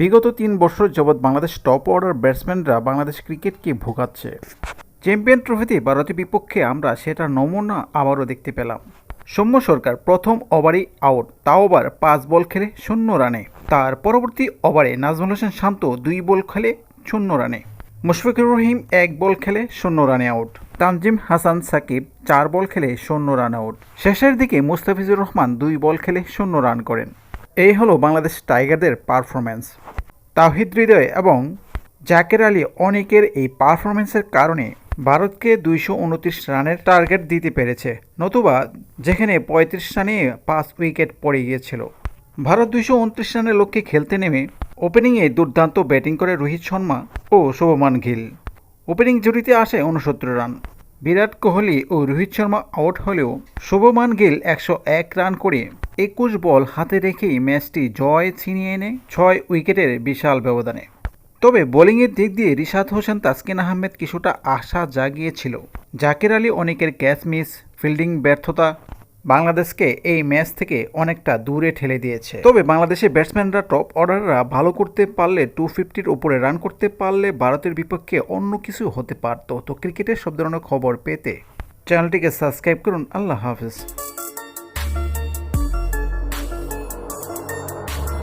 বিগত তিন বছর যাবৎ বাংলাদেশ টপ অর্ডার ব্যাটসম্যানরা বাংলাদেশ ক্রিকেটকে ভোগাচ্ছে। চ্যাম্পিয়ন ট্রফিতে ভারতের বিপক্ষে আমরা সেটার নমুনা আবারও দেখতে পেলাম। সৌম্য সরকার প্রথম ওভারেই আউট তাও আবার পাঁচ বল খেলে শূন্য রানে। তার পরবর্তী ওভারে নাজমুল হোসেন শান্ত দুই বল খেলে শূন্য রানে। মুশফিকুর রহিম এক বল খেলে শূন্য রানে আউট। তানজিম হাসান সাকিব চার বল খেলে শূন্য রান আউট। শেষের দিকে মুস্তাফিজুর রহমান দুই বল খেলে শূন্য রান করেন। এই হলো বাংলাদেশ টাইগারদের পারফরম্যান্স। তাহিদ হৃদয় এবং জাকের আলী অনেকের এই পারফরমেন্সের কারণে ভারতকে দুইশো উনত্রিশ রানের টার্গেট দিতে পেরেছে, নতুবা যেখানে পঁয়ত্রিশ রানে পাঁচ উইকেট পড়ে গিয়েছিল। ভারত দুইশো উনত্রিশ রানের লক্ষ্যে খেলতে নেমে ওপেনিংয়ে দুর্দান্ত ব্যাটিং করে রোহিত শর্মা ও শুভমান গিল। ওপেনিং জুটিতে আসে উনসত্তর রান। বিরাট কোহলি ও রোহিত শর্মা আউট হলেও শুভমান গিল একশো এক রান করে একুশ বল হাতে রেখেই ম্যাচটি জয় ছিনিয়ে এনে ছয় উইকেটের বিশাল ব্যবধানে। তবে বোলিংয়ের দিক দিয়ে রিশাদ হোসেন, তাসকিন আহমেদ কিছুটা আশা জাগিয়েছিল। জাকির আলী অনেকের ক্যাচ মিস, ফিল্ডিং ব্যর্থতা বাংলাদেশকে এই ম্যাচ থেকে অনেকটা দূরে ঠেলে দিয়েছে। তবে বাংলাদেশের ব্যাটসম্যানরা টপ অর্ডাররা ভালো করতে পারলে টু ফিফটির উপরে রান করতে পারলে ভারতের বিপক্ষে অন্য কিছু হতে পারত। তো ক্রিকেটের সব ধরনের খবর পেতে চ্যানেলটিকে সাবস্ক্রাইব করুন। আল্লাহ হাফিজ।